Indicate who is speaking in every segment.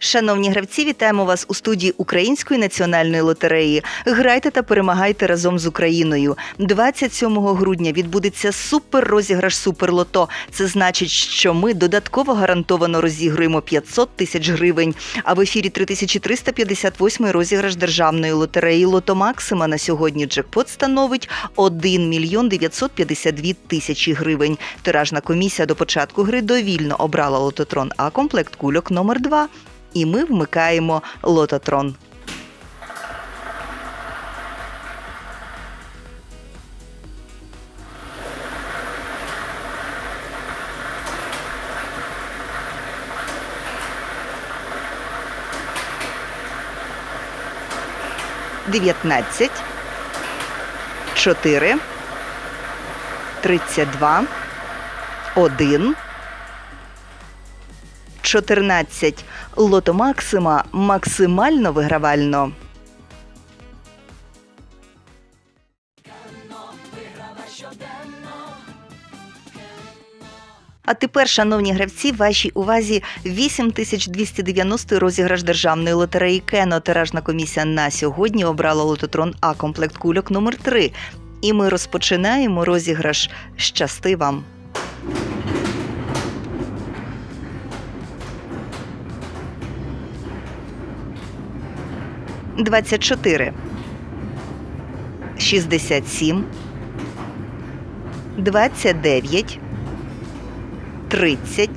Speaker 1: Шановні гравці, вітаємо вас у студії Української національної лотереї. Грайте та перемагайте разом з Україною. 27 грудня відбудеться супер-розіграш Суперлото. Це значить, що ми додатково гарантовано розігруємо 500 тисяч гривень. А в ефірі 3358 розіграш державної лотереї Лото Максима на сьогодні джекпот становить 1 мільйон 952 тисячі гривень. Тиражна комісія до початку гри довільно обрала лототрон А комплект кульок номер 2 І ми вмикаємо лототрон. Дев'ятнадцять, чотири, тридцять два, один. 14. Лото Максима максимально вигравально. А тепер, шановні гравці, вашій увазі 8290 розіграш державної лотереї Кено. Тиражна комісія на сьогодні обрала лототрон А комплект кульок номер 3 І ми розпочинаємо розіграш. Щасти вам! 24 67 29 30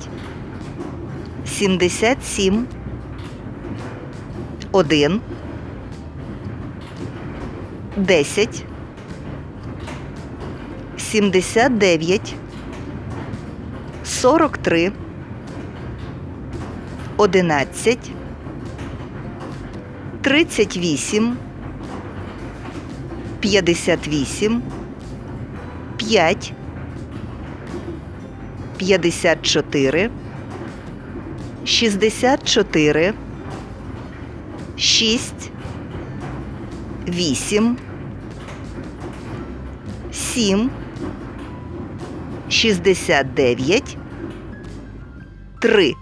Speaker 1: 77 1 10 79 43 11 38, 58, 5, 54, 64, 6, 8, 7, 69, 3.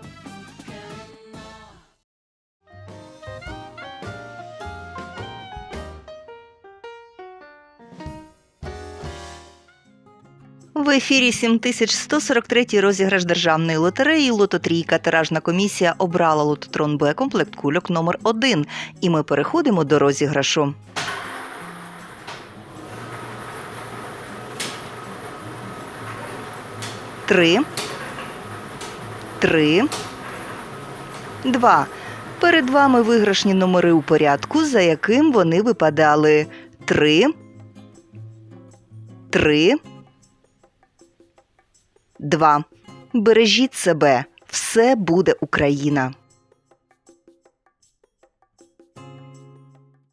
Speaker 1: В ефірі 7143 розіграш державної лотереї Лототрійка. Тиражна комісія обрала лототрон Б комплект кульок номер 1 І ми переходимо до розіграшу. Три. Три. Два. Перед вами виграшні номери у порядку, за яким вони випадали. Три. Три. Два. Бережіть себе. Все буде Україна.